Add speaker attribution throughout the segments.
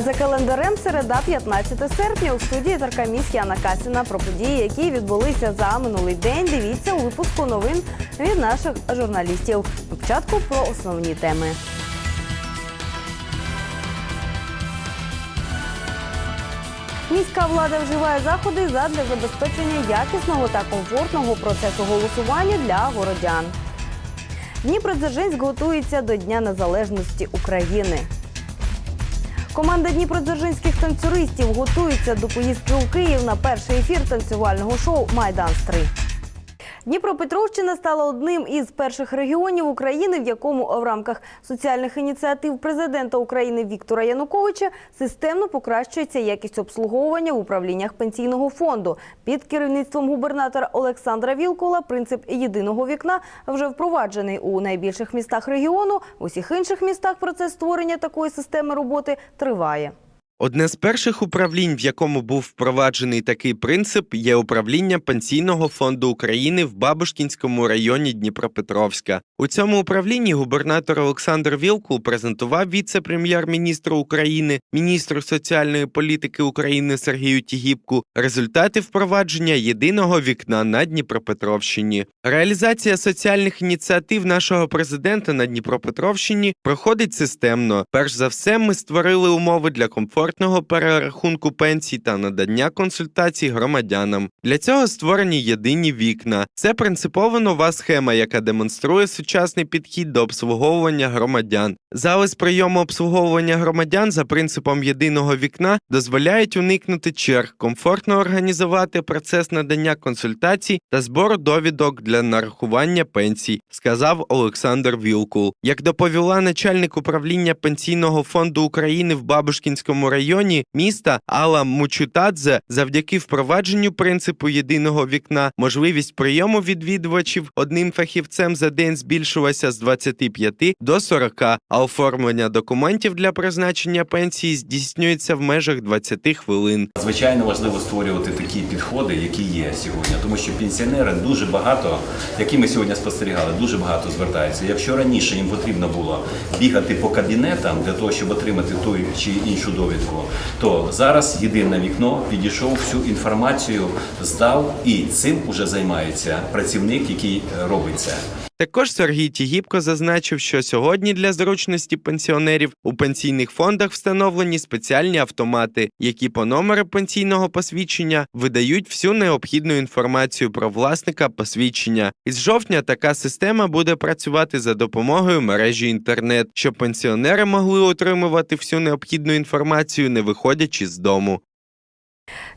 Speaker 1: за календарем. Середа, 15 серпня. У студії Таркаміська Анна Касіна про події, які відбулися за минулий день. Дивіться у випуску новин від наших журналістів. Спочатку про основні теми. Міська влада вживає заходи задля забезпечення якісного та комфортного процесу голосування для городян. Дніпродзержинськ готується до Дня Незалежності України. Команда дніпродзержинських танцюристів готується до поїздки у Київ на перший ефір танцювального шоу Майдан 3 Дніпропетровщина стала одним із перших регіонів України, в якому в рамках соціальних ініціатив президента України Віктора Януковича системно покращується якість обслуговування в управліннях пенсійного фонду. Під керівництвом губернатора Олександра Вілкула принцип єдиного вікна вже впроваджений у найбільших містах регіону. В усіх інших містах процес створення такої системи роботи триває.
Speaker 2: Одне з перших управлінь, в якому був впроваджений такий принцип, є управління Пенсійного фонду України в Бабушкінському районі Дніпропетровська. У цьому управлінні губернатор Олександр Вілкул презентував віце-прем'єр-міністру України, міністру соціальної політики України Сергію Тігіпку результати впровадження єдиного вікна на Дніпропетровщині. Реалізація соціальних ініціатив нашого президента на Дніпропетровщині проходить системно. Перш за все, ми створили умови для комфортного перерахунку пенсій та надання консультацій громадянам. Для цього створені єдині вікна. Це принципова нова схема, яка демонструє сучасний підхід до обслуговування громадян. Зали прийому обслуговування громадян за принципом єдиного вікна дозволяють уникнути черг, комфортно організувати процес надання консультацій та збору довідок для нарахування пенсій, сказав Олександр Вілкул. Як доповіла начальник управління пенсійного фонду України в Бабушкінському районі міста Алла Мучутадзе, завдяки впровадженню принципу єдиного вікна, можливість прийому відвідувачів одним фахівцем за день збільшилася з 25 до 40, а оформлення документів для призначення пенсії здійснюється в межах 20 хвилин.
Speaker 3: Звичайно важливо створювати такі підходи, які є сьогодні, тому що пенсіонери дуже багато, які ми сьогодні спостерігали, дуже багато звертаються. Якщо раніше їм потрібно було бігати по кабінетам для того, щоб отримати ту чи іншу довідку, то зараз єдине вікно підійшов всю інформацію, здав і цим уже займається працівник, який е, робить це.
Speaker 2: Також Сергій Тігіпко зазначив, що сьогодні для зручності пенсіонерів у пенсійних фондах встановлені спеціальні автомати, які по номеру пенсійного посвідчення видають всю необхідну інформацію про власника посвідчення. Із жовтня така система буде працювати за допомогою мережі інтернет, щоб пенсіонери могли отримувати всю необхідну інформацію, не виходячи з дому.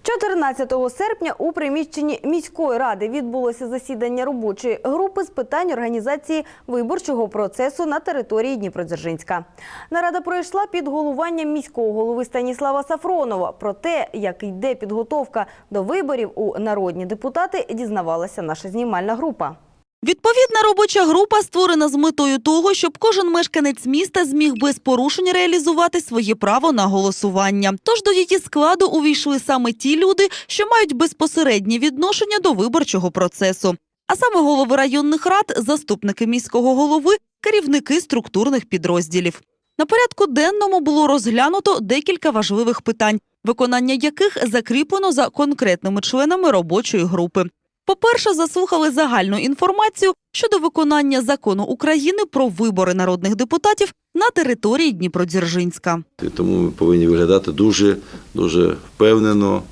Speaker 1: 14 серпня у приміщенні міської ради відбулося засідання робочої групи з питань організації виборчого процесу на території Дніпродзержинська. Нарада пройшла під головуванням міського голови Станіслава Сафронова. Про те, як йде підготовка до виборів у народні депутати, дізнавалася наша знімальна група.
Speaker 4: Відповідна робоча група створена з метою того, щоб кожен мешканець міста зміг без порушень реалізувати своє право на голосування. Тож до її складу увійшли саме ті люди, що мають безпосереднє відношення до виборчого процесу. А саме голови районних рад, заступники міського голови, керівники структурних підрозділів. На порядку денному було розглянуто декілька важливих питань, виконання яких закріплено за конкретними членами робочої групи. По-перше, заслухали загальну інформацію щодо виконання закону України про вибори народних депутатів на території Дніпродзержинська.
Speaker 5: Тому ми повинні виглядати дуже, дуже впевнено,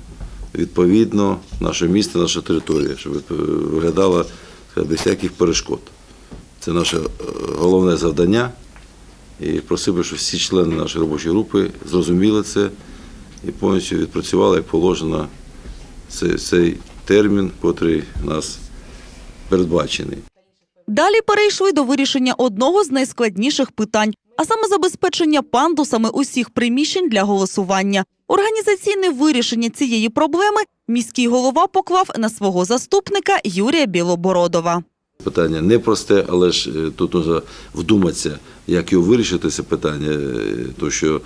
Speaker 5: відповідно наше місто, наша територія, щоб виглядала сказати, без всяких перешкод. Це наше е, головне завдання. І просив би, щоб всі члени нашої робочої групи зрозуміли це і повністю відпрацювали, як положено цей термін, який у нас передбачений.
Speaker 4: Далі перейшли до вирішення одного з найскладніших питань, а саме забезпечення пандусами усіх приміщень для голосування. Організаційне вирішення цієї проблеми міський голова поклав на свого заступника Юрія Білобородова.
Speaker 5: Питання непросте, але ж е, тут треба вдуматися, як його вирішити, це питання, е, тому що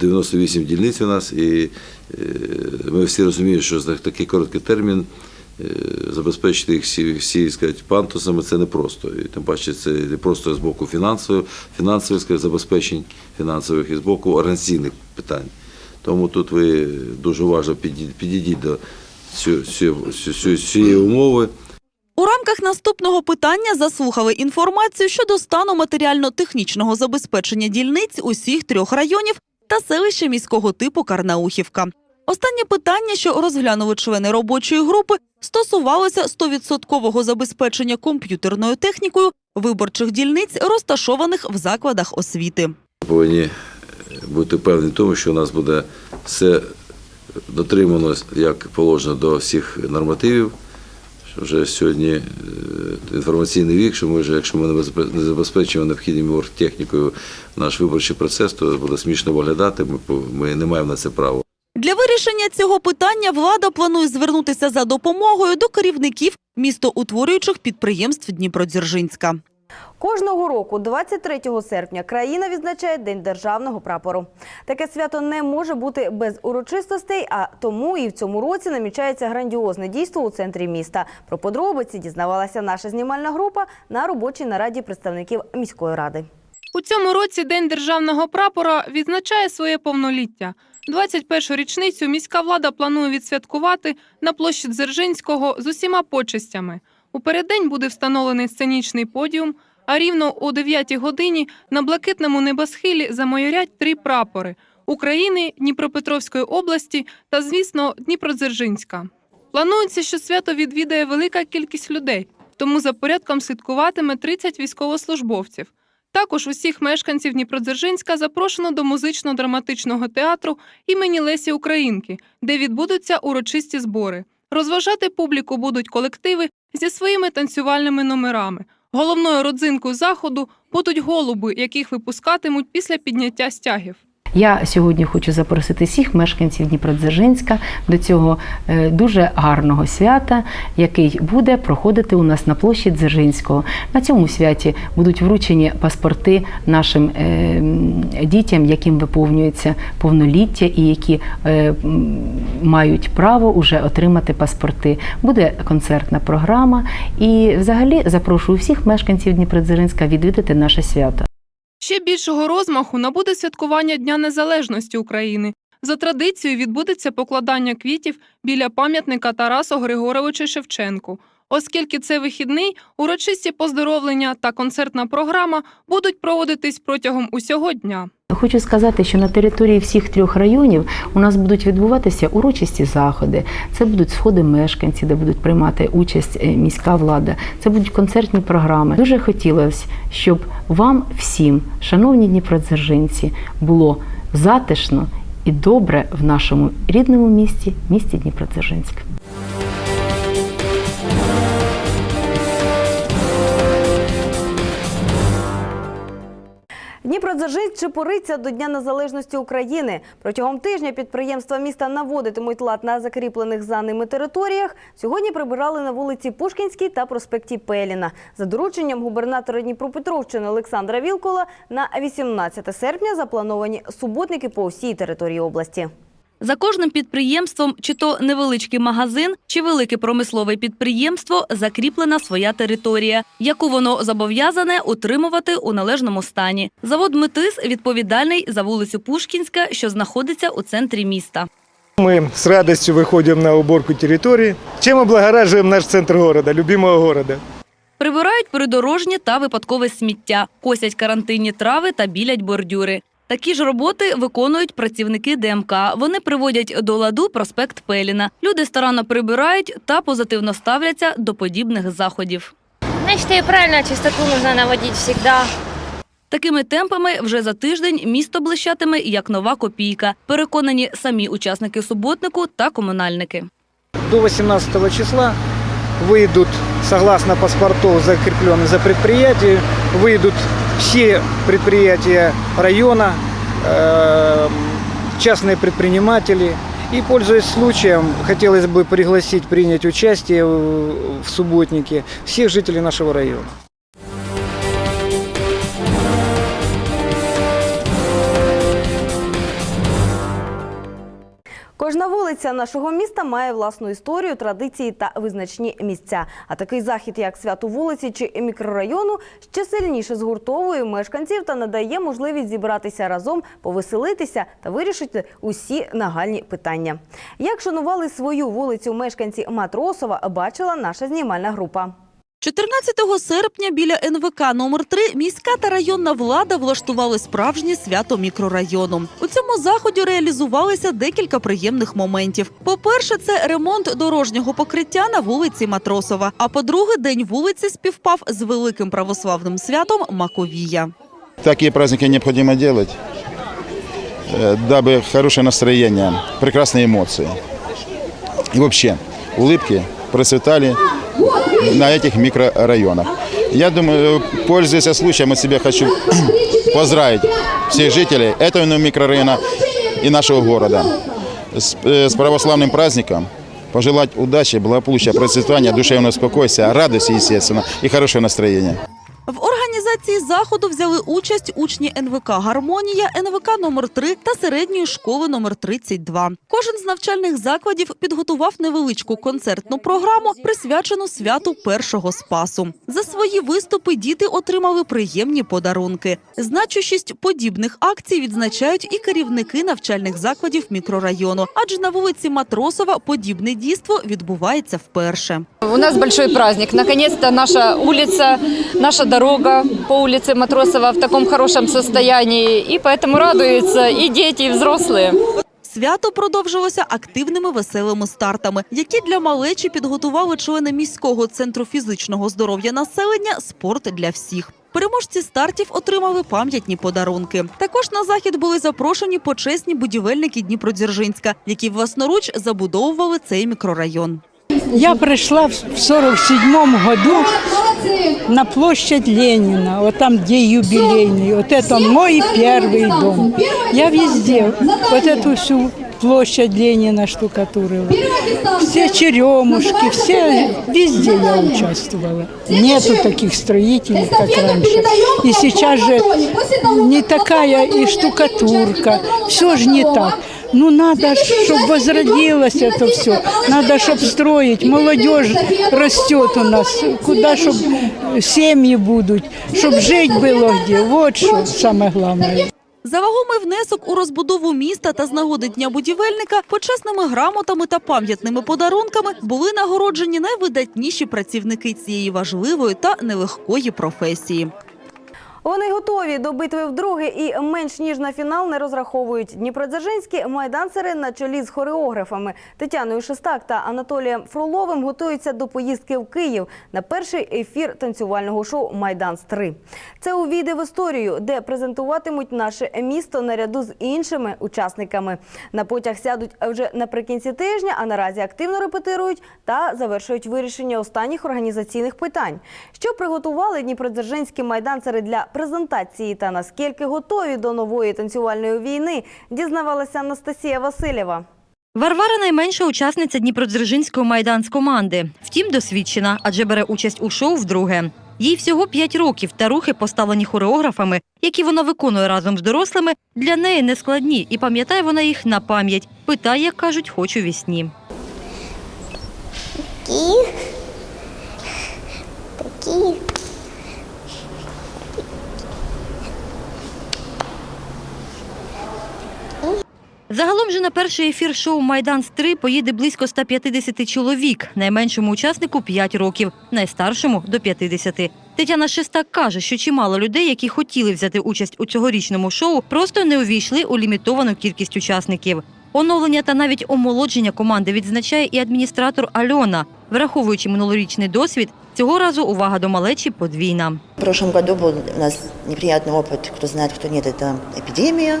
Speaker 5: 98 дільниць у нас, і е, ми всі розуміємо, що за такий короткий термін е, забезпечити їх всі, всі сказати, пантусами це непросто. І тим паче це не просто з боку фінансових, фінансових сказати, забезпечень фінансових і з боку організаційних питань. Тому тут ви дуже уважно підійдіть, до цієї умови.
Speaker 4: У рамках наступного питання заслухали інформацію щодо стану матеріально-технічного забезпечення дільниць усіх трьох районів та селища міського типу Карнаухівка. Останнє питання, що розглянули члени робочої групи, стосувалося 100% забезпечення комп'ютерною технікою виборчих дільниць, розташованих в закладах освіти.
Speaker 5: повинні бути впевнені в тому, що у нас буде все дотримано як положено до всіх нормативів. Вже сьогодні е, інформаційний вік, що ми вже, якщо ми не забезпечимо необхідною оргтехнікою наш виборчий процес, то буде смішно виглядати. Ми, ми не маємо на це право.
Speaker 4: Для вирішення цього питання влада планує звернутися за допомогою до керівників містоутворюючих підприємств Дніпродзержинська.
Speaker 1: Кожного року, 23 серпня, країна відзначає День державного прапору. Таке свято не може бути без урочистостей, а тому і в цьому році намічається грандіозне дійство у центрі міста. Про подробиці дізнавалася наша знімальна група на робочій нараді представників міської ради.
Speaker 6: У цьому році День державного прапора відзначає своє повноліття. 21-ю річницю міська влада планує відсвяткувати на площі Дзержинського з усіма почестями. У переддень буде встановлений сценічний подіум, а рівно о 9 годині на блакитному небосхилі замайорять три прапори України, Дніпропетровської області та, звісно, Дніпродзержинська. Планується, що свято відвідає велика кількість людей, тому за порядком слідкуватиме 30 військовослужбовців. Також усіх мешканців Дніпродзержинська запрошено до музично-драматичного театру імені Лесі Українки, де відбудуться урочисті збори. Розважати публіку будуть колективи зі своїми танцювальними номерами. Головною родзинкою заходу будуть голуби, яких випускатимуть після підняття стягів.
Speaker 7: Я сьогодні хочу запросити всіх мешканців Дніпродзержинська до цього е, дуже гарного свята, який буде проходити у нас на площі Дзержинського. На цьому святі будуть вручені паспорти нашим е, дітям, яким виповнюється повноліття і які е, мають право уже отримати паспорти. Буде концертна програма. І взагалі запрошую всіх мешканців Дніпродзержинська відвідати наше свято.
Speaker 6: Ще більшого розмаху набуде святкування Дня Незалежності України. За традицією відбудеться покладання квітів біля пам'ятника Тарасу Григоровичу Шевченку. Оскільки це вихідний, урочисті поздоровлення та концертна програма будуть проводитись протягом усього дня.
Speaker 7: Хочу сказати, що на території всіх трьох районів у нас будуть відбуватися урочисті заходи. Це будуть сходи мешканців, де будуть приймати участь е, міська влада. Це будуть концертні програми. Дуже хотілося, щоб вам всім, шановні дніпродзержинці, було затишно і добре в нашому рідному місті, місті Дніпродзержинськ.
Speaker 1: Дніпродзержинськ чепуриться до Дня Незалежності України. Протягом тижня підприємства міста наводитимуть лад на закріплених за ними територіях. Сьогодні прибирали на вулиці Пушкінській та проспекті Пеліна. За дорученням губернатора Дніпропетровщини Олександра Вілкола на 18 серпня заплановані суботники по всій території області.
Speaker 4: За кожним підприємством, чи то невеличкий магазин, чи велике промислове підприємство, закріплена своя територія, яку воно зобов'язане утримувати у належному стані. Завод Метис відповідальний за вулицю Пушкінська, що знаходиться у центрі міста.
Speaker 8: Мы с радостью выходим на уборку территории, чем облагораживаем наш центр города, любимого города.
Speaker 4: Прибирають придорожні та випадкове сміття, косять карантинні трави та білять бордюри. Такі ж роботи виконують працівники ДМК. Вони приводять до ладу проспект Пеліна. Люди старанно прибирають та позитивно ставляться до подібних заходів.
Speaker 9: Я считаю, правильно, чистоту нужно наводить всегда.
Speaker 4: Такими темпами вже за тиждень місто блищатиме як нова копійка. Переконані самі учасники суботнику та комунальники.
Speaker 8: До 18 числа выйдут, согласно паспортов, закрепленных за предприятие, выйдут все предприятия района, э, частные предприниматели И, пользуясь случаем, хотелось бы пригласить принять участие в в субботнике всех жителей нашего района.
Speaker 1: Кожна вулиця нашого міста має власну історію, традиції та визначні місця. А такий захід, як свято вулиці чи мікрорайону, ще сильніше згуртовує мешканців та надає можливість зібратися разом, повеселитися та вирішити усі нагальні питання. Як шанували свою вулицю мешканці Матросова, бачила наша знімальна група.
Speaker 4: 14 серпня біля НВК номер 3 міська та районна влада влаштували справжнє свято мікрорайону. У цьому заході реалізувалися декілька приємних моментів. По-перше, це ремонт дорожнього покриття на вулиці Матросова. А по-друге, день вулиці співпав з великим православним святом Маковія.
Speaker 10: Такие праздники необходимо делать, э, дабы хорошее настроение, прекрасные эмоции. И вообще улыбки процветали На этих микрорайонах. Я думаю, пользуясь случаем, от себя хочу поздравить всех жителей этого микрорайона и нашего города с, э, с православным праздником, пожелать удачи, благополучия, процветания, душевного спокойствия, радости, естественно, и хорошего настроения.
Speaker 4: Організації заходу взяли участь учні НВК Гармонія, НВК номер 3 та середньої школи номер 32. Кожен з навчальних закладів підготував невеличку концертну програму, присвячену святу першого спасу. За свої виступи діти отримали приємні подарунки. Значущість подібних акцій відзначають і керівники навчальних закладів мікрорайону, адже на вулиці Матросова подібне дійство відбувається вперше.
Speaker 11: У нас большой праздник. Наконец-то наша улица, наша дорога по улице Матросова в таком хорошем состоянии. И поэтому радуются и дети, и взрослые.
Speaker 4: Свято продовжилося активними веселими стартами, які для малечі підготували члени міського центру фізичного здоров'я населення Спорт для всіх. Переможці стартів отримали пам'ятні подарунки. Також на захід були запрошені почесні будівельники Дніпродзержинська, які власноруч забудовували цей мікрорайон.
Speaker 12: Я пришла в 47 году на площадь Ленина, вот там, где юбилейный. Вот это мой первый дом. Я везде вот эту всю площадь Ленина штукатурила. Все черемушки, все, везде я участвовала. Нету таких строителей, как раньше. И сейчас же не такая и штукатурка. Все же не так. Ну, надо, чтобы возродилось это все. Надо, чтобы строить. Молодежь растет у нас. Куда, чтобы семьи будут. Чтобы жить было где. Вот что самое главное.
Speaker 4: За вагомий внесок у розбудову міста та з нагоди дня будівельника почесними грамотами та пам'ятними подарунками були нагороджені найвидатніші працівники цієї важливої та нелегкої професії.
Speaker 1: Вони готові до битви вдруге і менш ніж на фінал не розраховують. Дніпродзержинські майданцери на чолі з хореографами Тетяною Шестак та Анатолієм Фроловим готуються до поїздки в Київ на перший ефір танцювального шоу Майданс 3 Це увійде в історію, де презентуватимуть наше місто наряду з іншими учасниками. На потяг сядуть вже наприкінці тижня, а наразі активно репетирують та завершують вирішення останніх організаційних питань. Що приготували дніпродзержинські майданцери для презентації та наскільки готові до нової танцювальної війни, дізнавалася Анастасія Васильєва.
Speaker 13: Варвара найменша учасниця Дніпродзержинської майданс команди. Втім, досвідчена, адже бере участь у шоу вдруге. Їй всього 5 років, та рухи, поставлені хореографами, які вона виконує разом з дорослими, для неї не складні, і пам'ятає вона їх на пам'ять. Питає, як кажуть, хоч у вісні. Загалом же на перший ефір шоу Майданс 3 поїде близько 150 чоловік. Найменшому учаснику 5 років, найстаршому до 50. Тетяна Шестак каже, що чимало людей, які хотіли взяти участь у цьогорічному шоу, просто не увійшли у лімітовану кількість учасників. Оновлення та навіть омолодження команди відзначає і адміністратор Альона. Враховуючи минулорічний досвід, цього разу увага до малечі подвійна.
Speaker 14: В прошлом году был у нас неприятный опыт, кто знает, кто нет, это эпидемия.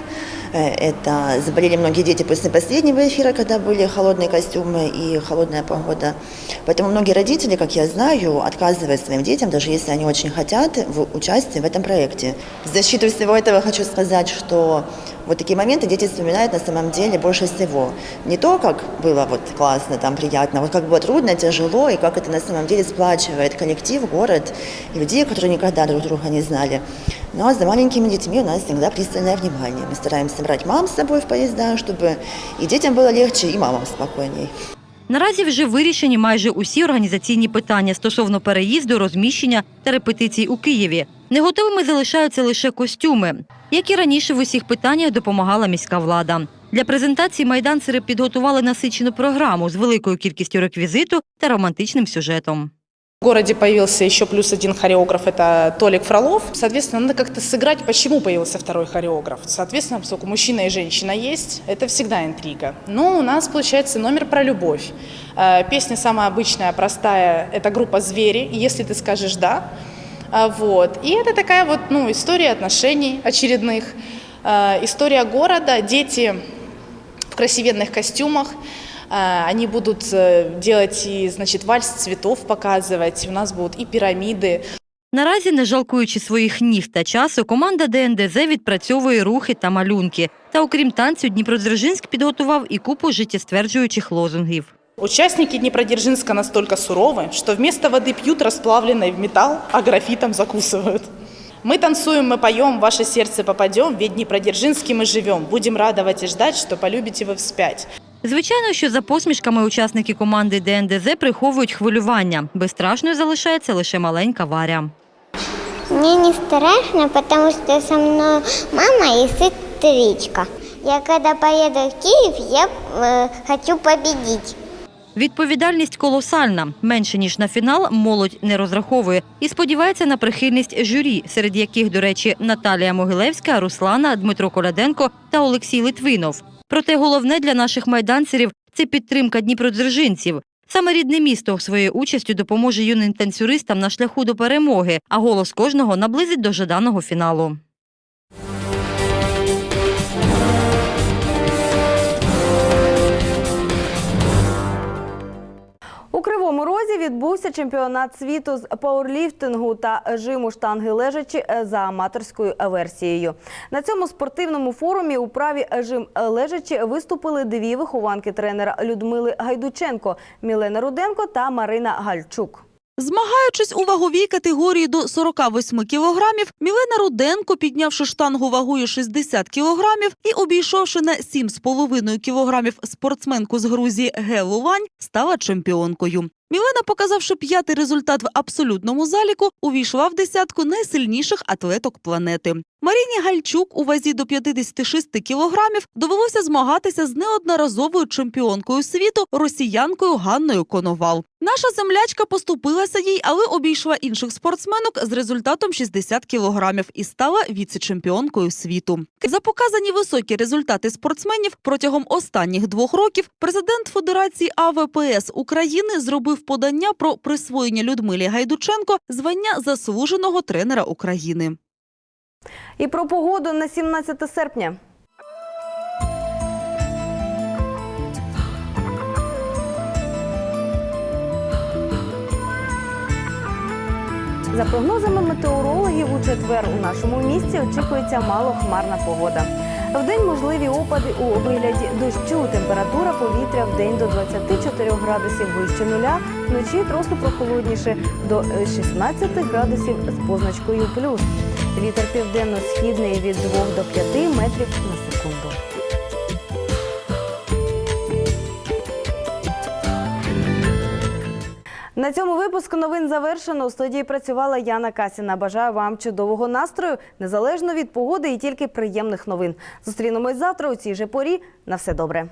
Speaker 14: Э, Это заболели многие дети после последнего эфира, когда были холодные костюмы и холодная погода. Поэтому многие родители, как я знаю, отказывают своим детям, даже если они очень хотят, в участии в этом проекте. В защиту всего этого хочу сказать, что Вот такие моменты дети вспоминают на самом деле больше всего. Не то, как было вот классно, там приятно, а вот как было трудно, тяжело, и как это на самом деле сплачивает коллектив, город, людей, которые никогда друг друга не знали. Ну а за маленькими детьми у нас всегда пристальное внимание. Мы стараемся брать мам с собой в поезда, чтобы и детям было легче, и мамам спокойней.
Speaker 13: Наразі вже вирішені майже усі організаційні питання стосовно переїзду, розміщення та репетицій у Києві. Неготовими залишаються лише костюми. Як і раніше в усіх питаннях допомагала міська влада. Для презентації майданцери підготували насичену програму з великою кількістю реквізиту та романтичним сюжетом.
Speaker 15: В городе появился еще плюс один хореограф, это Толик Фролов. Соответственно, надо как-то сыграть, почему появился второй хореограф. Соответственно, поскольку мужчина и женщина есть, это всегда интрига. Но у нас получается номер про любовь. Э, Песня самая обычная, простая, это группа «Звери», «Если ты скажешь да». А, Вот. И это такая вот ну, история отношений очередных, э, история города, дети в красивенных костюмах. Э, Они будут э, делать и, значит, вальс цветов показывать. У нас будут и пирамиды.
Speaker 13: Наразі, не жалкуючи своїх ніг та часу, команда ДНДЗ відпрацьовує рухи та малюнки. Та окрім танцю, Дніпродзержинськ підготував і купу життєстверджуючих лозунгів.
Speaker 15: Участники Днепродзержинска настолько суровы, что вместо воды пьют расплавленный в металл, а графитом закусывают. Мы танцуем, мы поем, в ваше сердце попадем, ведь Днепродзержинске мы живем. Будем радовать и ждать, что полюбите вы вспять.
Speaker 13: Звичайно, що за посмішками учасники команди ДНДЗ приховують хвилювання. Безстрашною залишається лише маленька Варя.
Speaker 16: Мне не страшно, потому что со мной мама и сестричка. Я когда поеду в Киев, я э, хочу победить.
Speaker 13: Відповідальність колосальна. Менше ніж на фінал молодь не розраховує і сподівається на прихильність журі, серед яких, до речі, Наталія Могилевська, Руслана, Дмитро Коляденко та Олексій Литвинов. Проте головне для наших майданцерів це підтримка дніпродзержинців. Саме рідне місто своєю участю допоможе юним танцюристам на шляху до перемоги, а голос кожного наблизить до жаданого фіналу.
Speaker 1: Відбувся чемпіонат світу з пауерліфтингу та жиму штанги лежачі за аматорською версією. На цьому спортивному форумі у праві жим лежачі виступили дві вихованки тренера Людмили Гайдученко Мілена Руденко та Марина Гальчук.
Speaker 4: Змагаючись у ваговій категорії до 48 кілограмів, Мілена Руденко, піднявши штангу вагою 60 кілограмів і обійшовши на 7,5 кілограмів спортсменку з Грузії Гелу Вань, стала чемпіонкою. Мілена, показавши п'ятий результат в абсолютному заліку, увійшла в десятку найсильніших атлеток планети. Маріні Гальчук у вазі до 56 кілограмів довелося змагатися з неодноразовою чемпіонкою світу росіянкою Ганною Коновал. Наша землячка поступилася їй, але обійшла інших спортсменок з результатом 60 кілограмів і стала віце-чемпіонкою світу. За показані високі результати спортсменів протягом останніх двох років президент Федерації АВПС України зробив подання про присвоєння Людмилі Гайдученко звання заслуженого тренера України.
Speaker 1: І про погоду на 17 серпня. За прогнозами метеорологів, у четвер у нашому місті очікується малохмарна погода. Вдень можливі опади у вигляді дощу. Температура повітря в день до 24 градусів вище нуля, вночі трохи прохолодніше до е, 16 градусів з позначкою плюс. Вітер південно-східний від 2 до 5 метрів Цьому випуску новин завершено. У студії працювала Яна Касіна. Бажаю вам чудового настрою, незалежно від погоди і тільки приємних новин. Зустрінемось завтра у цій же порі. На все добре.